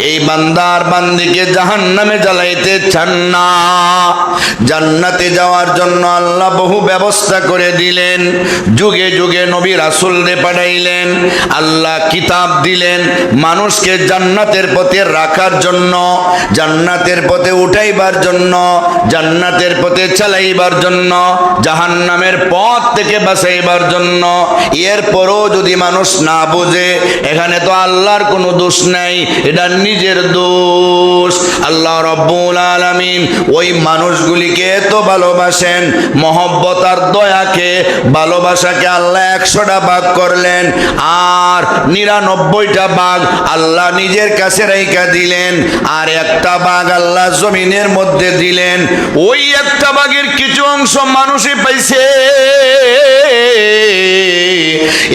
এই বান্দার বান্দিকে জাহান নামে জ্বালাইতে চান না। জান্নাতে যাওয়ার জন্য আল্লাহ বহু ব্যবস্থা করে দিলেন। যুগে যুগে নবী রাসুলরে পাঠাইলেন। আল্লাহ কিতাব দিলেন মানুষকে জান্নাতের পথে রাখার জন্য, জান্নাতের পথে উঠাইবার জন্য, জান্নাতের পথে চালাইবার জন্য, জাহান্নামের পথ থেকে বাঁচাইবার জন্য। এরপরও যদি মানুষ না বোঝে, এখানে তো আল্লাহর কোনো দোষ নাই। এটা নিজের দোষ। আল্লাহ রব্বুল আলামিন ওই মানুষগুলিকে এত ভালোবাসেন, মহব্বত আর দয়াকে, ভালোবাসাকে আল্লাহ একশোটা ভাগ করলেন আর নিরানব্বইটা বাঘ আল্লাহ নিজের কাছে রেখা দিলেন আর একটা বাঘ আল্লাহ জমিনের মধ্যে দিলেন। ওই একটা বাঘের কিছু অংশ মানুষই পাইছে।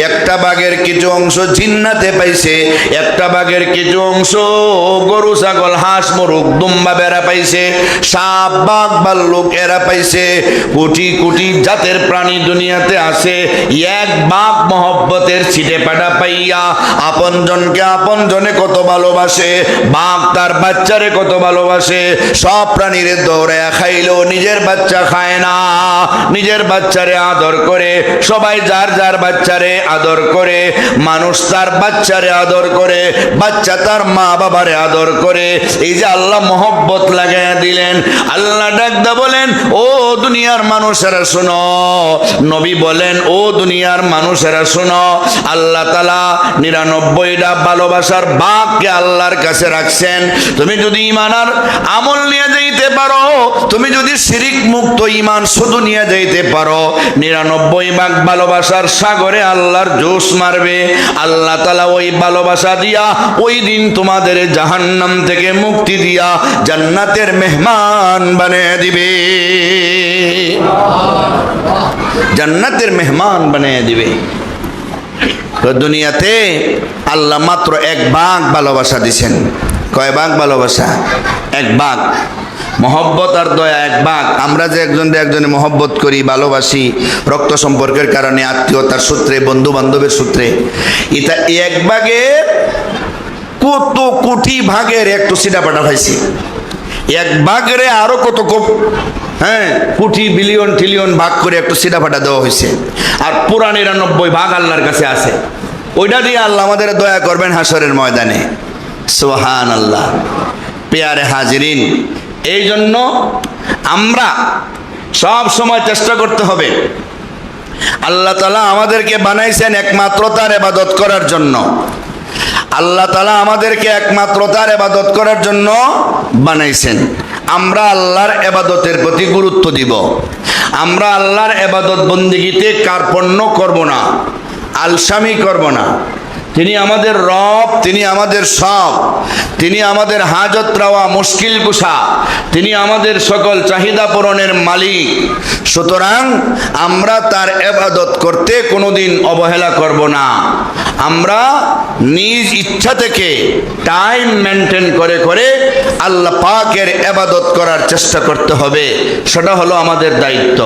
একটা বাঘের কিছু অংশ জিন্নাতে পাইছে, একটা বাঘের কিছু অংশ গরু, ছাগল, হাঁস, মুরুগ, দুম্বা বেড়া পাইছে, সাপ, বাঘ, ভাল্লুক, এরা পাইছে। কোটি কোটি জাতের প্রাণী দুনিয়াতে আছে। এক বাঘ মহব্বতের ছিটে পাটা পাইয়া আপন জনকে আপন জনে কত ভালোবাসে, বাঘ তার বাচ্চারে কত ভালোবাসে। সব প্রাণীর দৌড়ে খাইলেও নিজের বাচ্চা খায় না, নিজের বাচ্চারে আদর করে সবাই যার যার বাচ্চারে আদর করে, মানুষ তার বাচ্চারে আদর করে, বাচ্চা তার মা বাবারে আদর করে। এই যে আল্লাহ মহব্বত লাগাইয়া দিলেন, আল্লাহ ডাকদা বলেন, ও দুনিয়ার মানুষেরা শোনো। নবী বলেন, ও দুনিয়ার মানুষেরা শোনো, আল্লাহ তালা নিরানব্বইটা ভালোবাসার বাঘকে আল্লাহর কাছে রাখছেন। তুমি যদি ইমানার আমল নিয়ে যাইতে পারো তুমি যদি শিরিক মুক্ত ইমান শুধু নিয়ে যাইতে পারো, নিরানব্বই ভাগ ভালোবাসার সাগরে আল্লাহর জোশ মারবে। আল্লাহ তালা ওই ভালোবাসা দিয়া ওই দিন তোমাদের জাহান্নাম থেকে মুক্তি দিয়া জান্নাতের মেহমান বানিয়ে দিবে। জান্নাতের মেহমান বানিয়ে দিবে। তো দুনিয়াতে আল্লাহ মাত্র এক ভাগ ভালোবাসা দিছেন। কয় ভাগ ভালোবাসা? এক ভাগ। মহব্বত আর দয়া এক ভাগ আমরা যে একজন একজনে মহব্বত করি, ভালোবাসি, রক্ত সম্পর্কের কারণে, আত্মীয়তার সূত্রে বন্ধু বান্ধবের সূত্রে। এটা এক ভাগের কত কোটি ভাগের একটু সিটা পাঠা পাইছি। এক ভাগরে আরও কত হ্যাঁ কোটি বিলিয়ন ট্রিলিয়ন ভাগ করে একটু সিটা ফাটা দেওয়া হয়েছে আর পুরা নিরানব্বই ভাগ আল্লাহর কাছে আছে। ওইটা দিয়ে আল্লাহ আমাদের দয়া করবেন হাসরের ময়দানে। সোহান আল্লাহ পেয়ারে হাজিরিন এই জন্য আমরা সব সময় চেষ্টা করতে হবে। আল্লাহ তালা আমাদেরকে বানাইছেন একমাত্র তার এবাদত করার জন্য। আল্লাহ তালা আমাদেরকে একমাত্র তার এবাদত করার জন্য বানাইছেন। আমরা আল্লাহর এবাদতের প্রতি গুরুত্ব দিব। আমরা আল্লাহর এবাদত বন্দিগিতে কার্পণ্য করব না, আলসামি করব না। তিনি আমাদের রব, তিনি আমাদের সব, তিনি আমাদের হাজত রাওয়া মুশকিল কুষা তিনি আমাদের সকল চাহিদা পূরণের মালিক। সুতরাং আমরা তার এবাদত করতে কোনোদিন অবহেলা করব না। আমরা নিজ ইচ্ছা থেকে টাইম মেনটেন করে করে আল্লাহ পাকের এবাদত করার চেষ্টা করতে হবে। সেটা হলো আমাদের দায়িত্ব।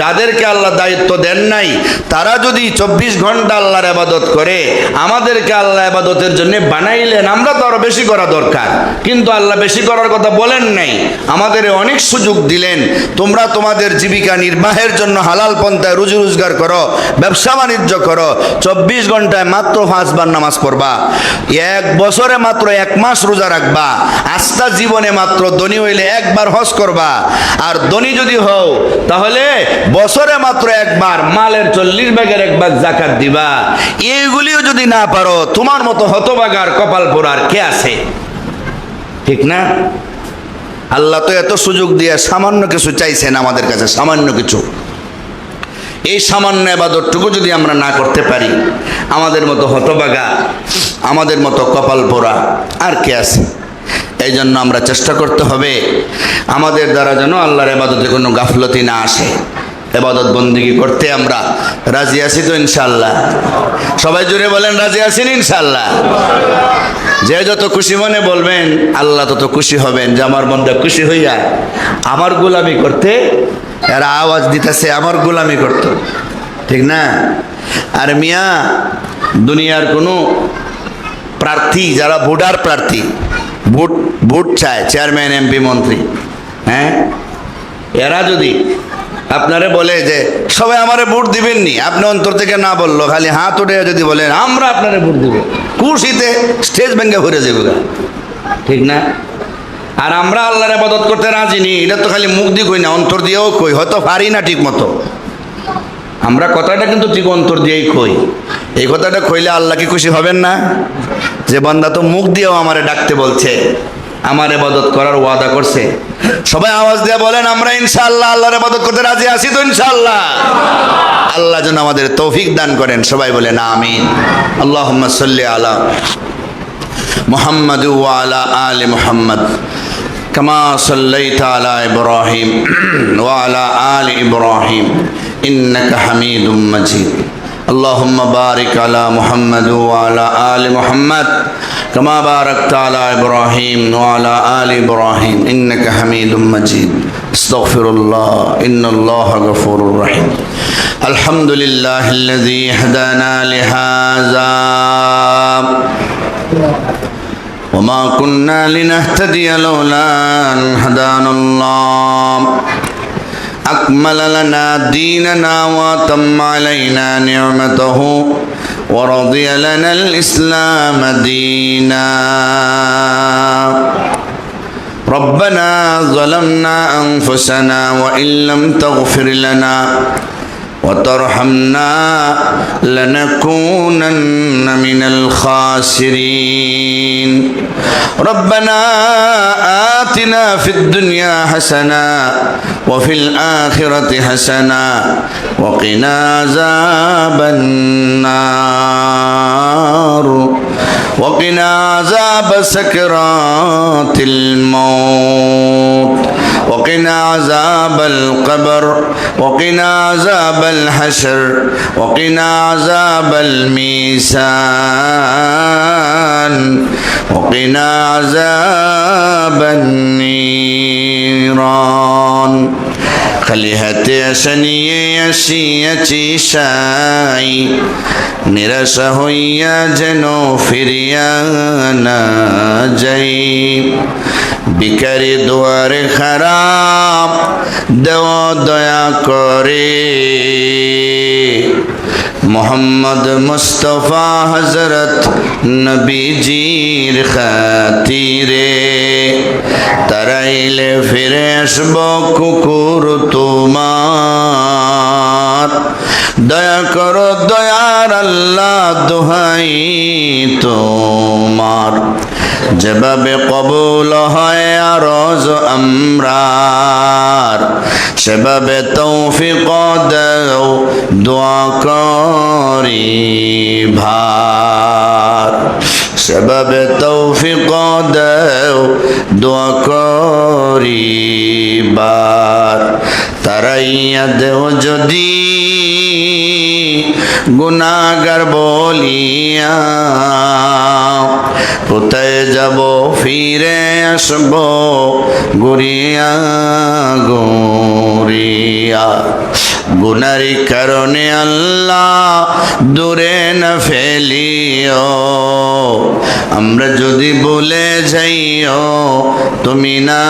যাদেরকে আল্লাহ দায়িত্ব দেন নাই, তারা যদি চব্বিশ ঘণ্টা আল্লাহর আবাদত করে, আমাদেরকে আল্লাহ এবাদতের জন্য বানাইলেন, আমরা তো আরও বেশি করা দরকার। কিন্তু আল্লাহ বেশি করার কথা বলেন নাই, আমাদের অনেক সুযোগ দিলেন। তোমরা তোমাদের জীবিকা নির্বাহের জন্য হালাল পন্থায় রুজি রোজগার করো, ব্যবসা বাণিজ্য করো, চব্বিশ ঘন্টায় মাত্র পাঁচবার নামাজ পড়বা। এক বছরে মাত্র এক মাস রোজা রাখবা। আস্থা জীবনে মাত্র ধনী হইলে একবার হজ করবা। আর ধনী যদি হও, তাহলে বছরে মাত্র একবার মালের চল্লিশ ভাগের একবার জাকাত দিবা। এইগুলিও যদি না পারো, তোমার মতো হতবাগার কপাল পোড়ার কে আছে? ঠিক না? আল্লাহ তো এত সুযোগ দিয়ে সামান্য কিছু চাইছেন আমাদের কাছে, সামান্য কিছু। এই সামান্য এবাদতটুকু যদি আমরা না করতে পারি, আমাদের মতো হতবাগা, আমাদের মতো কপাল পোড়া আর কে আছে? এই জন্য আমরা চেষ্টা করতে হবে, আমাদের দ্বারা যেন আল্লাহর এবাদতে কোনো গাফলতি না আসে। এবাদত বন্দিগি করতে আমরা রাজি আছি তো ইনশাল্লাহ সবাই জুড়ে বলেন, রাজি আছেন ইনশাল্লাহ যে যত খুশি মনে বলবেন, আল্লাহ তত খুশি হবেন। যে আমার মনটা খুশি হইয়া আমার গোলামি করতে এরা আওয়াজ দিতেছে, আমার গোলামি করত। ঠিক না? আর মিয়া, দুনিয়ার কোনো প্রার্থী, যারা ভোটার প্রার্থী, ভোট ভোট চায়, চেয়ারম্যান, এমপি, মন্ত্রী হ্যাঁ? এরা যদি আপনারে বলে যে, সবাই আমারে ভোট দিবেননি, আপনি অন্তর থেকে না বলল, খালি হাত উঠে যদি বলেন, আমরা আপনারে ভোট দিব। খুশিতে স্টেজ ভেঙে ভরে যাব ঠিক না? আর আমরা আল্লাহর আবাদত করতে রাজি নি, এটা তো খালি মুখ দিয়ে কই না, অন্তর দিয়েও কই, হয়তো পারি না ঠিক মতো আমরা কথাটা কিন্তু ঠিক অন্তর দিয়েই কই। এই কথাটা কইলে আল্লাহ কি খুশি হবেন না? যে বান্দা তো মুখ দিয়েও আমারে ডাকতে বলছে, আমার এবাদত করার ওয়াদা করছে। সবাই আওয়াজ দিয়ে বলেন, আমরা ইনশাল্লাহ আল্লাহর এবাদত করতে রাজি আছি তো ইনশাল্লাহ আল্লাহ যেন আমাদের তৌফিক দান করেন, সবাই বলেন আমিন। আল্লাহ সাল্লি আলা মোহাম্মদ আলা আলী মোহাম্মদ। كما صليت على إبراهيم وعلى آل إبراهيم إنك حميد مجيد. اللهم بارك على محمد وعلى آل محمد كما باركت على إبراهيم وعلى آل إبراهيم. إنك حميد مجيد. استغفر الله. إن الله غفور رحيم. الحمد لله الذي هدانا لهذا. وما كنا لنهتدي لولا أن هدانا الله أكمل لنا ديننا وأتم علينا نعمته ورضي لنا الإسلام دينا ربنا ظلمنا أنفسنا وإن لم تغفر لنا وترحمنا لنكونن من الخاسرين. ربنا آتنا في الدنيا حسنة وفي الآخرة حسنة وقنا عذاب النار. وقنا عذاب سكرات الموت. وقنا عذاب القبر وقنا عذاب الحشر وقنا عذاب الميسان وقنا عذاب النيران খালি হাতে আসা নিয়ে আসিয়াছি সাই নিরাশা হইয়া যেন ফিরিয়া না যাই বিকারি দুয়ারে খারাপ দেও দয়া করে। মোহাম্মদ মুস্তফা হজরত নবীজির খাতিরে তারাইলে ফিরে আসব কুকুর তোমার। দয়া করো দয়ার আল্লাহ দোহাই তোমার। যেভাবে কবুল হয় আরজ আমরার, সেভাবে তৌফিক দেও দোয়া ভার। সেভাবে তৌফিক দেও দোয়া করি বার তারাইয়া দেও যদি গুনাগার বলিয়া কোথায় যাব, ফিরে আসব? গড়িয়া গড়িয়া গুনারি কারণে আল্লাহ দূরে না ফেলিও। আমরা যদি বলে যাইও, তুমি না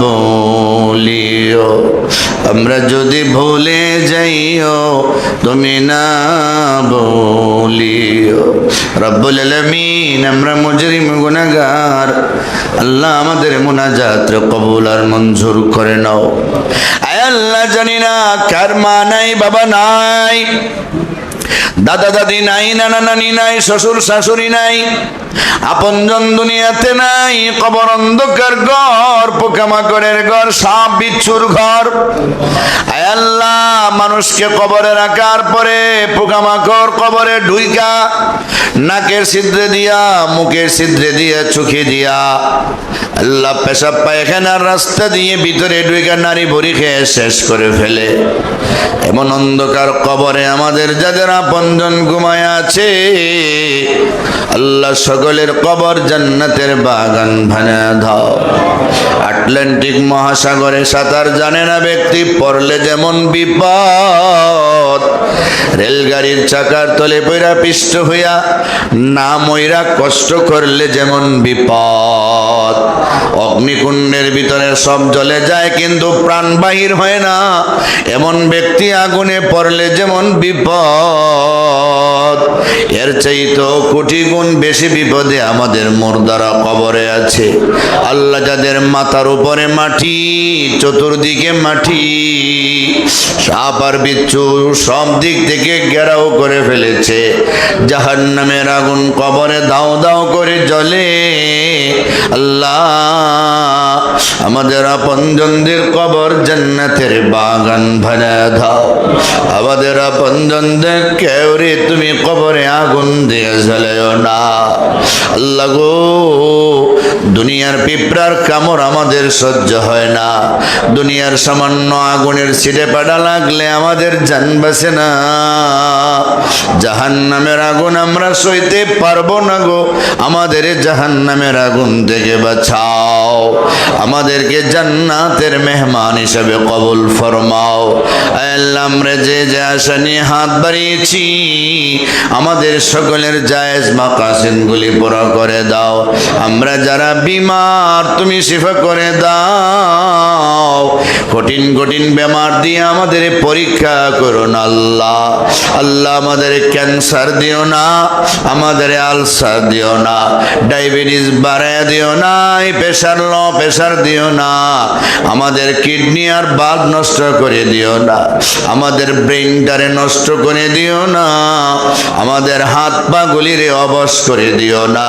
বলিও। আমরা যদি ভুলে যাইও, তুমি না বলিও। রব্বুল আলামিন আমরা মজুরি গুনাগার আল্লাহ আমাদের মুনাজাত কবুল আর মঞ্জুর করে নাও। আয় আল্লাহ জানি না কার মা নাই, বাবা নাই। দাদা দাদি নাই, নানা নানি নাই, শ্বশুর শাশুড়ি নাই আপনজন দুনিয়াতে নাই, কবর অন্ধকার ঘর, পোকামাকড়ের ঘর, সাপ, বিচ্ছুর ঘর। আল্লাহ, মানুষকে কবরে রাখার পরে পোকামাকড় কবরে ঢুইকা, নাকের ছিদ্রে দিয়া, মুখের ছিদ্রে দিয়া, চোখে দিয়া। আল্লাহ পেশাব পায়খানার রাস্তা দিয়ে ভিতরে ঢুইকা নারী ভরি খেয়ে শেষ করে ফেলে। এমন অন্ধকার কবরে আমাদের যাদের আপনজন ঘুমায় আছে। আল্লাহ সকলের কবর জান্নাতের বাগান ভানা দাও। আটলান্টিক মহাসাগরে সাঁতার জানে না ব্যক্তি, পড়লে যেমন বিপদ। রেলগাড়ির চাকার তলে পইরা পিষ্ট হইয়া না ময়রা কষ্ট করলে যেমন বিপদ। অগ্নিকুণ্ডের ভিতরে সব জ্বলে যায় কিন্তু প্রাণ বাহির হয় না। এমন ব্যক্তি আগুনে পড়লে যেমন বিপদ। এর চাইতো কোটি গুণ বেশি বিপদে আমাদের মুর্দারা কবরে আছে। আল্লাহ যাদের মাথার উপরে মাটি, চতুর্দিকে মাটি। সাপ আর বিচ্ছু সব দিক থেকে ঘেরাও করে ফেলেছে। জাহান নামের আগুন কবরে দাও দাও করে জ্বলে। আল্লাহ, আমাদের আপনজনদের কবর জান্নাতের বাগান ভাড়া দাও। আমাদের আপনজনদের কেউরে তুমি কবরে আগুন দিয়ে জ্বলেও না। আল্লাহ গো দুনিয়ার পিঁপড়ার কামড় আমাদের সহ্য হয় না। দুনিয়ার সামান্য আগুনের ছিটে পাড়া লাগলে আমাদের জান বাসে না। জাহান নামের আগুন আমরা সইতে পারব না গো। আমাদের জাহান নামের আগুন থেকে বাঁচাও। আমাদেরকে জান্নাতের মেহমান হিসাবে কবুল ফরমাও। আল্লাহ, আমরা যে যে আশা নিয়ে হাত বাড়িয়েছি, আমাদের সকলের জায়েজ মাকাসিনগুলি পুরো করে দাও। আমরা যারা বিমার তুমি শিফা করে দাও। কঠিন কঠিন বেমার দিয়ে আমাদের পরীক্ষা করো না আল্লাহ। আল্লাহ আমাদের ক্যান্সার দিও না, আমাদের আলসার দিও না, ডায়াবেটিস বাড়ায় দিও না প্রেশার লো, প্রেশার দিও না, আমাদের কিডনি আর বাল্ব নষ্ট করে দিও না, আমাদের ব্রেনটারে নষ্ট করে দিও না, আমাদের হাত পা গুলিরে অবশ করে দিও না,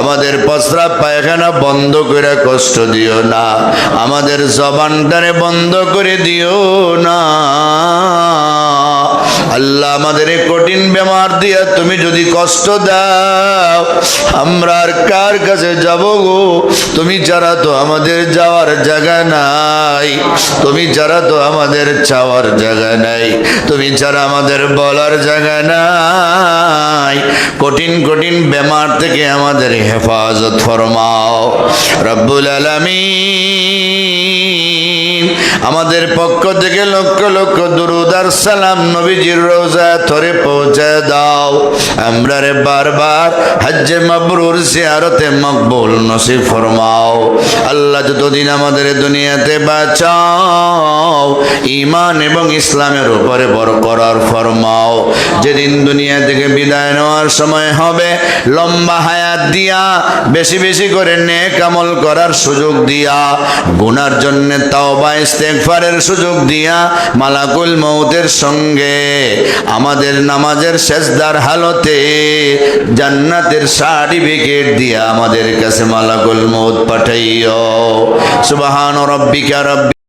আমাদের প্রস্রাব পায়খানা বন্ধ করে কষ্ট দিও না। আমাদের জবানটারে বন্ধ করে দিও না। আল্লাহ আমাদের কঠিন বেমার দিয়া তুমি যদি কষ্ট দাও, আমরা আর কার কাছে যাব গো? তুমি যারা তো আমাদের যাওয়ার জায়গা নাই, তুমি যারা তো আমাদের চাওয়ার জায়গা নাই, তুমি ছাড়া আমাদের বলার জায়গা নাই, কঠিন কঠিন বেমার থেকে আমাদের হেফাজত ফরমাও। রব্বুল আলামিন। আমাদের পক্ষ থেকে লক্ষ লক্ষ দুরুদার সালাম নবীজির রোজা ধরে পৌঁছে দাও। আমরা রে বারবার হজ্জে মাবরুর জিয়ারতে মকবুল নসিব ফরমাও। আল্লাহ যতদিন আমাদের দুনিয়াতে বাঁচাও ইমান এবং ইসলামের উপরে বড় করার ফরমাও। যেদিন দুনিয়া থেকে বিদায় নেওয়ার সময় হবে, লম্বা হায়াত দিয়া, বেশি বেশি করে নেক আমল করার সুযোগ দিয়া, গুনার জন্য তাওবা ইস্তেগফারের সুযোগ দিয়া মালাকুল মৌতের সঙ্গে আমাদের নামাজের শেষদার হালতে জান্নাতের সার্টিফিকেট দিয়া আমাদের কাছে মালাকুল মৌত পাঠাইও। সুবাহান রব্বিকা রব্বি